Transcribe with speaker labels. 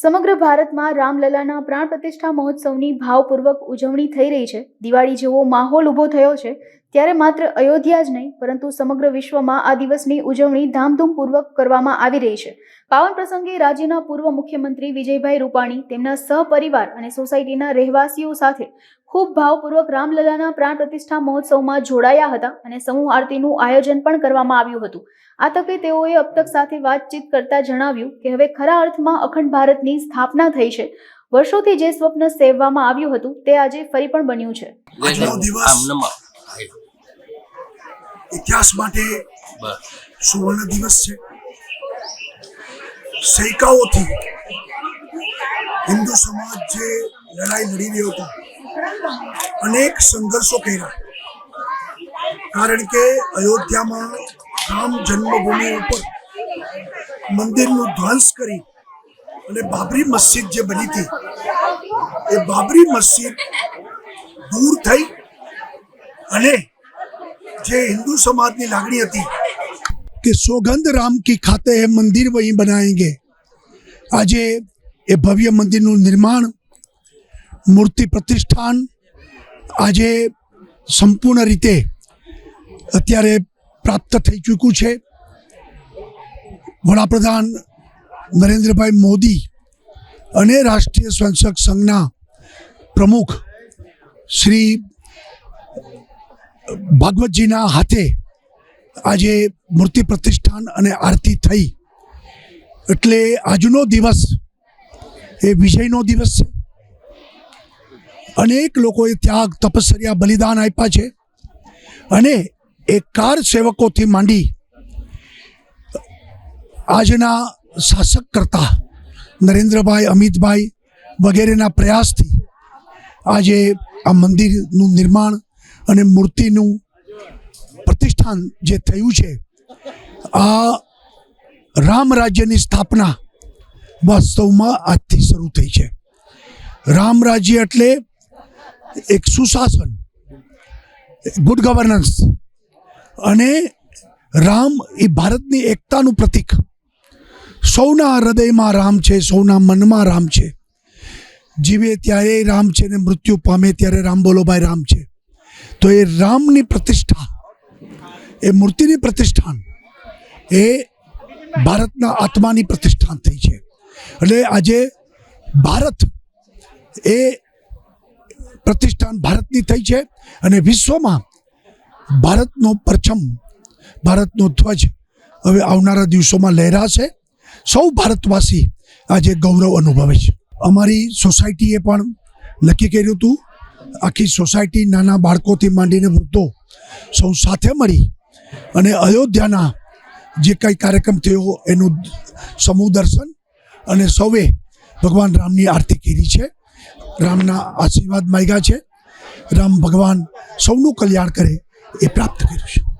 Speaker 1: સમગ્ર ભારતમાં રામલલાના પ્રાણ પ્રતિષ્ઠા મહોત્સવની ભાવપૂર્વક ઉજવણી થઈ રહી છે. દિવાળી જેવો માહોલ ઊભો થયો છે. ત્યારે માત્ર અયોધ્યા જ નહીં, પરંતુ સમગ્ર વિશ્વમાં આ દિવસની ઉજવણી ધામધૂમપૂર્વક કરવામાં આવી રહી છે. પાવન પ્રસંગે રાજ્યના પૂર્વ મુખ્યમંત્રી વિજયભાઈ રૂપાણી તેમના સહપરિવાર અને સોસાયટીના રહેવાસીઓ સાથે ખૂબ ભાવપૂર્વક રામલલાના પ્રાણ પ્રતિષ્ઠા મહોત્સવમાં જોડાયા હતા અને સમૂહ આરતીનું આયોજન પણ કરવામાં આવ્યું હતું. આ તકે તેઓએ અબતક સાથે વાતચીત કરતા જણાવ્યું કે હવે ખરા અર્થમાં અખંડ ભારતની સ્થાપના થઈ છે. વર્ષોથી જે સ્વપ્ન સેવવામાં આવ્યું હતું તે આજે ફરી પણ બન્યું છે.
Speaker 2: ઇતિહાસ માટે સુવર્ણ દિવસ છે. સૈકાઓથી હિન્દુ સમાજ જે લડાઈ લડી રહ્યો હતો, અનેક સંઘર્ષો કર્યા. કારણ કે અયોધ્યામાં રામ જન્મભૂમિ ઉપર મંદિરનું ધ્વંસ કરી અને બાબરી મસ્જિદ જે બની હતી, એ બાબરી મસ્જિદ દૂર થઈ અને જે હિન્દુ સમાજની લાગણી હતી કે સોગંધ રામ કી ખાતે એ મંદિર વહીં બનાવેંગે આજે એ ભવ્ય મંદિરનું નિર્માણ, મૂર્તિ પ્રતિષ્ઠાન આજે સંપૂર્ણ રીતે અત્યારે પ્રાપ્ત થઈ ચૂક્યું છે. વડાપ્રધાન નરેન્દ્રભાઈ મોદી અને રાષ્ટ્રીય સ્વયંસેવક સંઘના પ્રમુખ શ્રી ભાગવતજીના હાથે આજે મૂર્તિ પ્રતિષ્ઠાન અને આરતી થઈ. એટલે આજનો દિવસ એ વિજયનો દિવસ છે. અનેક લોકોએ ત્યાગ, તપસ્યા, બલિદાન આપ્યા છે. અને એ કાર સેવકોથી માંડી આજના શાસક કરતા નરેન્દ્રભાઈ, અમિતભાઈ વગેરેના પ્રયાસથી આજે આ મંદિરનું નિર્માણ અને મૂર્તિનું પ્રતિષ્ઠાન જે થયું છે, આ રામ રાજ્યની સ્થાપના વાસ્તવમાં આજથી શરૂ થઈ છે. રામ રાજ્ય એટલે એક સુશાસન ગુડ ગવર્નન્સ અને રામ એ ભારતની એકતાનું પ્રતીક. સૌના હૃદયમાં રામ છે, સૌના મનમાં રામ છે. જીવે ત્યારે રામ છે ને મૃત્યુ પામે ત્યારે રામ બોલોભાઈ રામ છે. તો એ રામની પ્રતિષ્ઠા એ મૂર્તિની પ્રતિષ્ઠાન એ ભારતના આત્માની પ્રતિષ્ઠાન થઈ છે. એટલે આજે ભારત એ પ્રતિષ્ઠાન ભારતની થઈ છે અને વિશ્વમાં ભારતનો પરચમ, ભારતનો ધ્વજ હવે આવનારા દિવસોમાં લહેરાશે. સૌ ભારતવાસી આજે ગૌરવ અનુભવે છે. અમારી સોસાયટીએ પણ નક્કી કર્યું હતું, આખી સોસાયટી નાના બાળકોથી માંડીને વૃદ્ધો સૌ સાથે મળી અને અયોધ્યાના જે કંઈ કાર્યક્રમ થયો એનું સમૂહ દર્શન અને સૌએ ભગવાન રામની આરતી કરી છે. રામના આશીર્વાદ માગ્યા છે. રામ ભગવાન સૌનું કલ્યાણ કરે એ પ્રાપ્ત કર્યું છે.